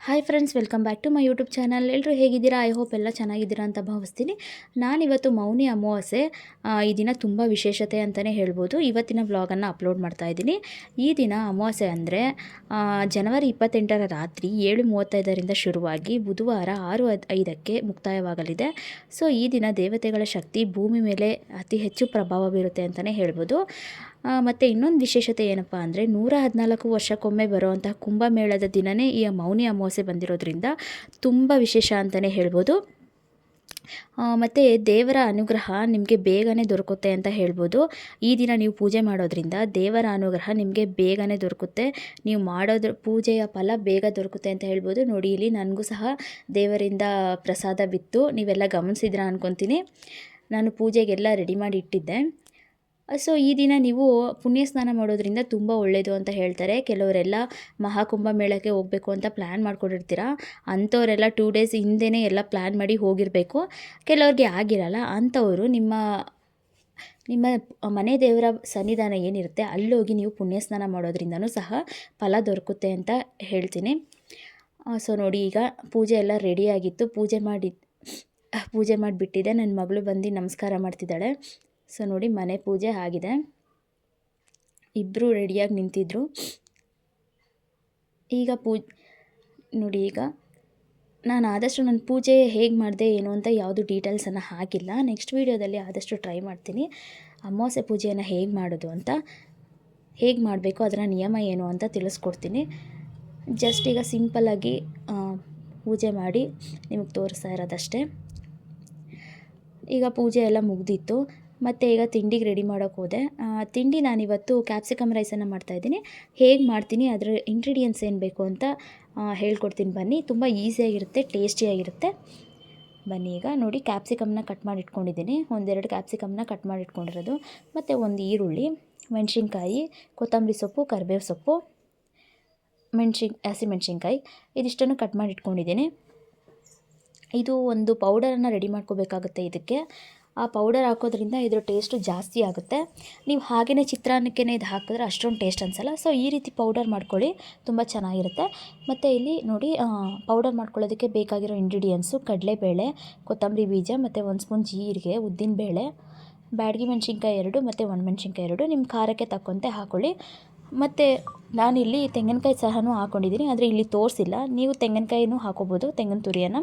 Hi friends welcome back to my YouTube channel ಎಲ್ಲರೂ ಹೇಗಿದ್ದೀರಾ? I hope ಎಲ್ಲ ಚೆನ್ನಾಗಿದ್ದೀರಾ ಅಂತ ಭಾವಿಸ್ತೀನಿ. ನಾನಿವತ್ತು ಮೌನಿ ಅಮಾವಾಸ್ಯೆ ಈ ದಿನ ತುಂಬ ವಿಶೇಷತೆ ಅಂತಲೇ ಹೇಳ್ಬೋದು. ಇವತ್ತಿನ ವ್ಲಾಗನ್ನು ಅಪ್ಲೋಡ್ ಮಾಡ್ತಾ ಇದ್ದೀನಿ. ಈ ದಿನ ಅಮಾವಾಸ್ಯೆ ಅಂದರೆ ಜನವರಿ ಇಪ್ಪತ್ತೆಂಟರ ರಾತ್ರಿ ಏಳು ಮೂವತ್ತೈದರಿಂದ ಶುರುವಾಗಿ ಬುಧವಾರ ಆರು ಐದ್- ಐದಕ್ಕೆ ಮುಕ್ತಾಯವಾಗಲಿದೆ. ಸೊ ಈ ದಿನ ದೇವತೆಗಳ ಶಕ್ತಿ ಭೂಮಿ ಮೇಲೆ ಅತಿ ಹೆಚ್ಚು ಪ್ರಭಾವ ಬೀರುತ್ತೆ ಅಂತಲೇ ಹೇಳ್ಬೋದು. ಮತ್ತು ಇನ್ನೊಂದು ವಿಶೇಷತೆ ಏನಪ್ಪ ಅಂದರೆ ನೂರ ಹದಿನಾಲ್ಕು ವರ್ಷಕ್ಕೊಮ್ಮೆ ಬರುವಂತಹ ಕುಂಭಮೇಳದ ದಿನವೇ ಈ ಮೌನಿ ಅಮಾವಾಸ್ಯೆ ಬಂದಿರೋದ್ರಿಂದ ತುಂಬ ವಿಶೇಷ ಅಂತಲೇ ಹೇಳ್ಬೋದು. ಮತ್ತು ದೇವರ ಅನುಗ್ರಹ ನಿಮಗೆ ಬೇಗನೆ ದೊರಕುತ್ತೆ ಅಂತ ಹೇಳ್ಬೋದು. ಈ ದಿನ ನೀವು ಪೂಜೆ ಮಾಡೋದ್ರಿಂದ ದೇವರ ಅನುಗ್ರಹ ನಿಮಗೆ ಬೇಗನೆ ದೊರಕುತ್ತೆ. ನೀವು ಮಾಡೋದ್ರ ಪೂಜೆಯ ಫಲ ಬೇಗ ದೊರಕುತ್ತೆ ಅಂತ ಹೇಳ್ಬೋದು. ನೋಡಿ, ಇಲ್ಲಿ ನನಗೂ ಸಹ ದೇವರಿಂದ ಪ್ರಸಾದ ಬಿತ್ತು. ನೀವೆಲ್ಲ ಗಮನಿಸಿದ್ರ ಅಂದ್ಕೊತೀನಿ ನಾನು ಪೂಜೆಗೆಲ್ಲ ರೆಡಿ ಮಾಡಿ ಇಟ್ಟಿದ್ದೆ. ಸೊ ಈ ದಿನ ನೀವು ಪುಣ್ಯ ಸ್ನಾನ ಮಾಡೋದ್ರಿಂದ ತುಂಬ ಒಳ್ಳೆಯದು ಅಂತ ಹೇಳ್ತಾರೆ. ಕೆಲವರೆಲ್ಲ ಮಹಾಕುಂಭ ಮೇಳಕ್ಕೆ ಹೋಗಬೇಕು ಅಂತ ಪ್ಲ್ಯಾನ್ ಮಾಡ್ಕೊಂಡಿರ್ತೀರಾ? ಅಂಥವರೆಲ್ಲ ಟೂ ಡೇಸ್ ಹಿಂದೆನೇ ಎಲ್ಲ ಪ್ಲ್ಯಾನ್ ಮಾಡಿ ಹೋಗಿರಬೇಕು. ಕೆಲವ್ರಿಗೆ ಆಗಿರಲ್ಲ, ಅಂಥವರು ನಿಮ್ಮ ನಿಮ್ಮ ಮನೆ ದೇವರ ಸನ್ನಿಧಾನ ಏನಿರುತ್ತೆ, ಅಲ್ಲೋಗಿ ನೀವು ಪುಣ್ಯ ಸ್ನಾನ ಮಾಡೋದ್ರಿಂದನೂ ಸಹ ಫಲ ದೊರಕುತ್ತೆ ಅಂತ ಹೇಳ್ತೀನಿ. ಸೊ ನೋಡಿ, ಈಗ ಪೂಜೆ ಎಲ್ಲ ರೆಡಿಯಾಗಿತ್ತು ಪೂಜೆ ಮಾಡಿ ಪೂಜೆ ಮಾಡಿಬಿಟ್ಟಿದೆ. ನನ್ನ ಮಗಳು ಬಂದು ನಮಸ್ಕಾರ ಮಾಡ್ತಿದ್ದಾಳೆ. ಸೊ ನೋಡಿ ಮನೆ ಪೂಜೆ ಆಗಿದೆ. ಇಬ್ಬರು ರೆಡಿಯಾಗಿ ನಿಂತಿದ್ರು. ಈಗ ಪೂ, ನೋಡಿ ಈಗ ನಾನು ಆದಷ್ಟು ನನ್ನ ಪೂಜೆ ಹೇಗೆ ಮಾಡಿದೆ ಏನು ಅಂತ ಯಾವುದು ಡೀಟೇಲ್ಸನ್ನು ಹಾಕಿಲ್ಲ. ನೆಕ್ಸ್ಟ್ ವೀಡಿಯೋದಲ್ಲಿ ಆದಷ್ಟು ಟ್ರೈ ಮಾಡ್ತೀನಿ. ಅಮಾವಾಸ್ಯೆ ಪೂಜೆಯನ್ನು ಹೇಗೆ ಮಾಡೋದು ಅಂತ, ಹೇಗೆ ಮಾಡಬೇಕು, ಅದರ ನಿಯಮ ಏನು ಅಂತ ತಿಳಿಸ್ಕೊಡ್ತೀನಿ. ಜಸ್ಟ್ ಈಗ ಸಿಂಪಲ್ಲಾಗಿ ಪೂಜೆ ಮಾಡಿ ನಿಮಗೆ ತೋರಿಸ್ತಾ ಇರೋದಷ್ಟೇ. ಈಗ ಪೂಜೆ ಎಲ್ಲ ಮುಗ್ದಿತ್ತು. ಮತ್ತು ಈಗ ತಿಂಡಿಗೆ ರೆಡಿ ಮಾಡೋಕ್ಕೆ ಹೋದೆ. ತಿಂಡಿ ನಾನಿವತ್ತು ಕ್ಯಾಪ್ಸಿಕಮ್ ರೈಸನ್ನು ಮಾಡ್ತಾಯಿದ್ದೀನಿ ಹೇಗೆ ಮಾಡ್ತೀನಿ, ಅದರ ಇಂಗ್ರೀಡಿಯೆಂಟ್ಸ್ ಏನು ಬೇಕು ಅಂತ ಹೇಳ್ಕೊಡ್ತೀನಿ ಬನ್ನಿ. ತುಂಬ ಈಸಿಯಾಗಿರುತ್ತೆ ಟೇಸ್ಟಿಯಾಗಿರುತ್ತೆ ಬನ್ನಿ ಈಗ ನೋಡಿ ಕ್ಯಾಪ್ಸಿಕಮ್ನ ಕಟ್ ಮಾಡಿ ಇಟ್ಕೊಂಡಿದ್ದೀನಿ ಒಂದೆರಡು ಕ್ಯಾಪ್ಸಿಕಮ್ನ ಕಟ್ ಮಾಡಿ ಇಟ್ಕೊಂಡಿರೋದು ಮತ್ತು ಒಂದು ಈರುಳ್ಳಿ, ಮೆಣಸಿನ್ಕಾಯಿ, ಕೊತ್ತಂಬರಿ ಸೊಪ್ಪು, ಕರಿಬೇವು ಸೊಪ್ಪು, ಮೆಣ್ಸಿನ್ ಹಸಿಮೆಣ್ಸಿನ್ಕಾಯಿ ಇದಿಷ್ಟನ್ನು ಕಟ್ ಮಾಡಿ ಇಟ್ಕೊಂಡಿದ್ದೀನಿ ಇದು ಒಂದು ಪೌಡರನ್ನು ರೆಡಿ ಮಾಡ್ಕೋಬೇಕಾಗುತ್ತೆ ಇದಕ್ಕೆ. ಆ ಪೌಡರ್ ಹಾಕೋದ್ರಿಂದ ಇದ್ರ ಟೇಸ್ಟು ಜಾಸ್ತಿ ಆಗುತ್ತೆ. ನೀವು ಹಾಗೇ ಚಿತ್ರಾನ್ನಕ್ಕೆ ಇದು ಹಾಕಿದ್ರೆ ಅಷ್ಟೊಂದು ಟೇಸ್ಟ್ ಅನಿಸಲ್ಲ. ಸೊ ಈ ರೀತಿ ಪೌಡರ್ ಮಾಡ್ಕೊಳ್ಳಿ. ತುಂಬ ಚೆನ್ನಾಗಿರುತ್ತೆ. ಮತ್ತು ಇಲ್ಲಿ ನೋಡಿ ಪೌಡರ್ ಮಾಡ್ಕೊಳ್ಳೋದಕ್ಕೆ ಬೇಕಾಗಿರೋ ಇಂಗ್ರೀಡಿಯೆಂಟ್ಸು ಕಡಲೆಬೇಳೆ, ಕೊತ್ತಂಬರಿ ಬೀಜ, ಮತ್ತು ಒಂದು ಸ್ಪೂನ್ ಜೀರಿಗೆ ಉದ್ದಿನಬೇಳೆ ಬ್ಯಾಡಗಿ ಮೆಣಸಿನ್ಕಾಯಿ ಎರಡು, ಮತ್ತು ಒಣಮೆಣ್ಸಿನ್ಕಾಯಿ ಎರಡು. ನಿಮ್ಮ ಖಾರಕ್ಕೆ ತಕ್ಕಂತೆ ಹಾಕ್ಕೊಳ್ಳಿ ಮತ್ತು ನಾನಿಲ್ಲಿ ತೆಂಗಿನಕಾಯಿ ಸಹನೂ ಹಾಕ್ಕೊಂಡಿದ್ದೀನಿ ಆದರೆ ಇಲ್ಲಿ ತೋರಿಸಿಲ್ಲ. ನೀವು ತೆಂಗಿನಕಾಯಿನೂ ಹಾಕೋಬೋದು, ತೆಂಗಿನ ತುರಿಯನ್ನು.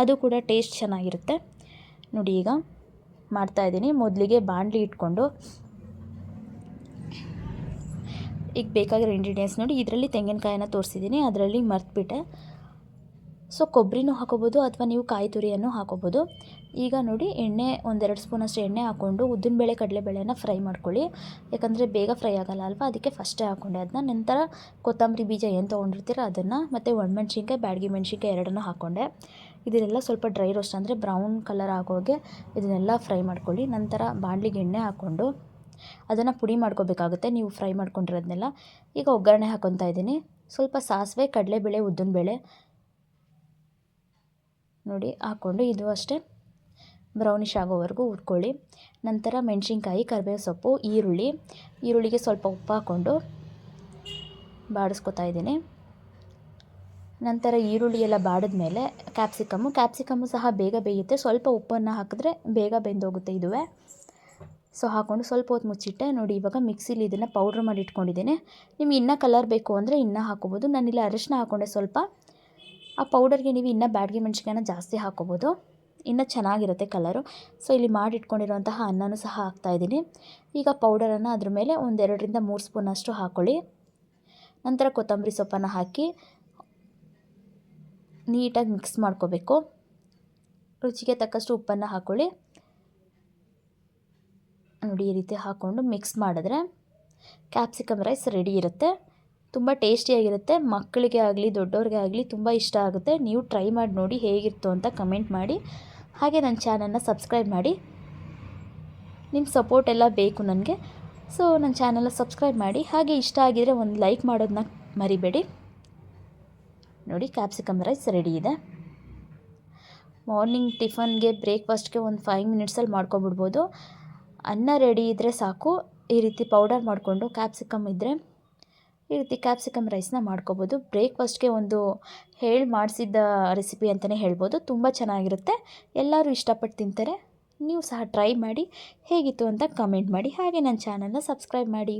ಅದು ಕೂಡ ಟೇಸ್ಟ್ ಚೆನ್ನಾಗಿರುತ್ತೆ. ನೋಡಿ ಈಗ. ಮಾಡ್ತಾಯಿದ್ದೀನಿ ಮೊದಲಿಗೆ ಬಾಣಲಿ ಇಟ್ಕೊಂಡು ಈಗ ಬೇಕಾಗಿರೋ ಇಂಗ್ರೀಡಿಯೆಂಟ್ಸ್ ನೋಡಿ, ಇದರಲ್ಲಿ ತೆಂಗಿನಕಾಯಿನ ತೋರಿಸಿದ್ದೀನಿ. ಅದರಲ್ಲಿ ಮರ್ತ್ಬಿಟ್ಟೆ. ಸೊ ಕೊಬ್ಬರಿನೂ ಹಾಕೋಬೋದು ಅಥವಾ ನೀವು ಕಾಯಿ ತುರಿಯನ್ನು ಹಾಕೋಬೋದು. ಈಗ ನೋಡಿ, ಎಣ್ಣೆ, ಒಂದೆರಡು ಸ್ಪೂನಷ್ಟು ಎಣ್ಣೆ ಹಾಕ್ಕೊಂಡು ಉದ್ದಿನಬೇಳೆ, ಕಡಲೆಬೇಳೆನ ಫ್ರೈ ಮಾಡ್ಕೊಳ್ಳಿ. ಯಾಕಂದರೆ ಬೇಗ ಫ್ರೈ ಆಗಲ್ಲ ಅಲ್ವಾ? ಅದಕ್ಕೆ ಫಸ್ಟೇ ಹಾಕ್ಕೊಂಡೆ ಅದನ್ನ ನಂತರ ಕೊತ್ತಂಬರಿ ಬೀಜ ಏನು ತೊಗೊಂಡಿರ್ತೀರ ಅದನ್ನು, ಮತ್ತು ಒಣಮೆಣ್ಸಿನ್ಕಾಯಿ, ಬ್ಯಾಡಗಿ ಮೆಣಸಿನ್ಕಾಯಿ ಎರಡನ್ನೂ ಹಾಕ್ಕೊಂಡೆ ಇದನ್ನೆಲ್ಲ ಸ್ವಲ್ಪ ಡ್ರೈ ರೋಸ್ಟ್ ಅಂದರೆ ಬ್ರೌನ್ ಕಲರ್ ಆಗೋಗೆ ಇದನ್ನೆಲ್ಲ ಫ್ರೈ ಮಾಡ್ಕೊಳ್ಳಿ. ನಂತರ ಬಾಣಲಿಗೆ ಎಣ್ಣೆ ಹಾಕ್ಕೊಂಡು ಅದನ್ನು ಪುಡಿ ಮಾಡ್ಕೋಬೇಕಾಗುತ್ತೆ. ನೀವು ಫ್ರೈ ಮಾಡ್ಕೊಂಡಿರೋದನ್ನೆಲ್ಲ ಈಗ ಒಗ್ಗರಣೆ ಹಾಕ್ಕೊತಾ ಇದ್ದೀನಿ. ಸ್ವಲ್ಪ ಸಾಸಿವೆ, ಕಡಲೆಬೇಳೆ, ಉದ್ದಿನಬೇಳೆ ನೋಡಿ ಹಾಕ್ಕೊಂಡು ಇದು ಅಷ್ಟೇ. ಬ್ರೌನಿಷ್ ಆಗೋವರೆಗೂ ಹುರ್ಕೊಳ್ಳಿ. ನಂತರ ಮೆಣಸಿನ್ಕಾಯಿ ಕರಿಬೇವು ಸೊಪ್ಪು, ಈರುಳ್ಳಿ, ಈರುಳ್ಳಿಗೆ ಸ್ವಲ್ಪ ಉಪ್ಪು ಹಾಕ್ಕೊಂಡು ಬಾಡಿಸ್ಕೊತಾ ಇದ್ದೀನಿ. ನಂತರ ಈರುಳ್ಳಿ ಎಲ್ಲ ಬಾಡಿದ್ಮೇಲೆ ಕ್ಯಾಪ್ಸಿಕಮ್ಮು ಕ್ಯಾಪ್ಸಿಕಮ್ಮು ಸಹ ಬೇಗ ಬೇಯುತ್ತೆ. ಸ್ವಲ್ಪ ಉಪ್ಪನ್ನು ಹಾಕಿದ್ರೆ ಬೇಗ ಬೆಂದೋಗುತ್ತೆ ಇದುವೇ. ಸೊ ಹಾಕ್ಕೊಂಡು ಸ್ವಲ್ಪ ಹೊತ್ತು ಮುಚ್ಚಿಟ್ಟೆ. ನೋಡಿ, ಇವಾಗ ಮಿಕ್ಸಿಲಿ ಇದನ್ನು ಪೌಡ್ರ್ ಮಾಡಿ ಇಟ್ಕೊಂಡಿದ್ದೀನಿ. ನಿಮ್ಗೆ ಇನ್ನೂ ಕಲರ್ ಬೇಕು ಅಂದರೆ ಇನ್ನೂ ಹಾಕೋಬೋದು. ನಾನಿಲ್ಲಿ ಅರಿಶಿನ ಹಾಕ್ಕೊಂಡೆ ಸ್ವಲ್ಪ. ಆ ಪೌಡರ್ಗೆ ನೀವು ಇನ್ನೂ ಬ್ಯಾಡ್ಗೆ ಮೆಣಸಿನ್ಕಾಯಿನ ಜಾಸ್ತಿ ಹಾಕೋಬೋದು. ಇನ್ನೂ ಚೆನ್ನಾಗಿರುತ್ತೆ ಕಲರು ಸೊ ಇಲ್ಲಿ ಮಾಡಿ ಇಟ್ಕೊಂಡಿರೋಂತಹ ಅನ್ನನೂ ಸಹ ಹಾಕ್ತಾಯಿದ್ದೀನಿ ಈಗ ಪೌಡರನ್ನು ಅದ್ರ ಮೇಲೆ ಒಂದೆರಡರಿಂದ ಮೂರು ಸ್ಪೂನಷ್ಟು ಹಾಕ್ಕೊಳ್ಳಿ ನಂತರ ಕೊತ್ತಂಬರಿ ಸೊಪ್ಪನ್ನು ಹಾಕಿ ನೀಟಾಗಿ ಮಿಕ್ಸ್ ಮಾಡ್ಕೋಬೇಕು. ರುಚಿಗೆ ತಕ್ಕಷ್ಟು ಉಪ್ಪನ್ನು ಹಾಕ್ಕೊಳ್ಳಿ ನೋಡಿ, ಈ ರೀತಿ ಹಾಕ್ಕೊಂಡು ಮಿಕ್ಸ್ ಮಾಡಿದ್ರೆ ಕ್ಯಾಪ್ಸಿಕಮ್ ರೈಸ್ ರೆಡಿ ಇರುತ್ತೆ. ತುಂಬ ಟೇಸ್ಟಿಯಾಗಿರುತ್ತೆ ಮಕ್ಕಳಿಗೆ ಆಗಲಿ, ದೊಡ್ಡವ್ರಿಗೆ ಆಗಲಿ ತುಂಬ ಇಷ್ಟ ಆಗುತ್ತೆ. ನೀವು ಟ್ರೈ ಮಾಡಿ ನೋಡಿ ಹೇಗಿತ್ತು ಅಂತ ಕಮೆಂಟ್ ಮಾಡಿ. ಹಾಗೆ ನನ್ನ ಚಾನಲ್ನ ಸಬ್ಸ್ಕ್ರೈಬ್ ಮಾಡಿ. ನಿಮ್ಮ ಸಪೋರ್ಟ್ ಎಲ್ಲ ಬೇಕು ನನಗೆ. ಸೊ, ನನ್ನ ಚಾನಲ್ನ ಸಬ್ಸ್ಕ್ರೈಬ್ ಮಾಡಿ. ಹಾಗೆ ಇಷ್ಟ ಆಗಿದರೆ ಒಂದು ಲೈಕ್ ಮಾಡೋದನ್ನ ಮರಿಬೇಡಿ. ನೋಡಿ ಕ್ಯಾಪ್ಸಿಕಮ್ ರೈಸ್ ರೆಡಿ ಇದೆ. ಮಾರ್ನಿಂಗ್ ಟಿಫನ್ಗೆ ಬ್ರೇಕ್ಫಾಸ್ಟ್ಗೆ ಒಂದು ಫೈವ್ ಮಿನಿಟ್ಸಲ್ಲಿ ಮಾಡ್ಕೊಬಿಡ್ಬೋದು ಅನ್ನ ರೆಡಿ ಇದ್ದರೆ ಸಾಕು. ಈ ರೀತಿ ಪೌಡರ್ ಮಾಡಿಕೊಂಡು ಕ್ಯಾಪ್ಸಿಕಮ್ ಇದ್ದರೆ ಈ ರೀತಿ ಕ್ಯಾಪ್ಸಿಕಮ್ ರೈಸ್ನ ಮಾಡ್ಕೋಬೋದು. ಬ್ರೇಕ್ಫಾಸ್ಟ್ಗೆ ಒಂದು ಹೇಳಿ ಮಾಡಿಸಿದ್ದ ರೆಸಿಪಿ ಅಂತಲೇ ಹೇಳ್ಬೋದು. ತುಂಬ ಚೆನ್ನಾಗಿರುತ್ತೆ. ಎಲ್ಲರೂ ಇಷ್ಟಪಟ್ಟು ತಿಂತಾರೆ. ನೀವು ಸಹ ಟ್ರೈ ಮಾಡಿ. ಹೇಗಿತ್ತು ಅಂತ ಕಮೆಂಟ್ ಮಾಡಿ. ಹಾಗೆ ನನ್ನ ಚಾನಲ್ನ ಸಬ್ಸ್ಕ್ರೈಬ್ ಮಾಡಿ.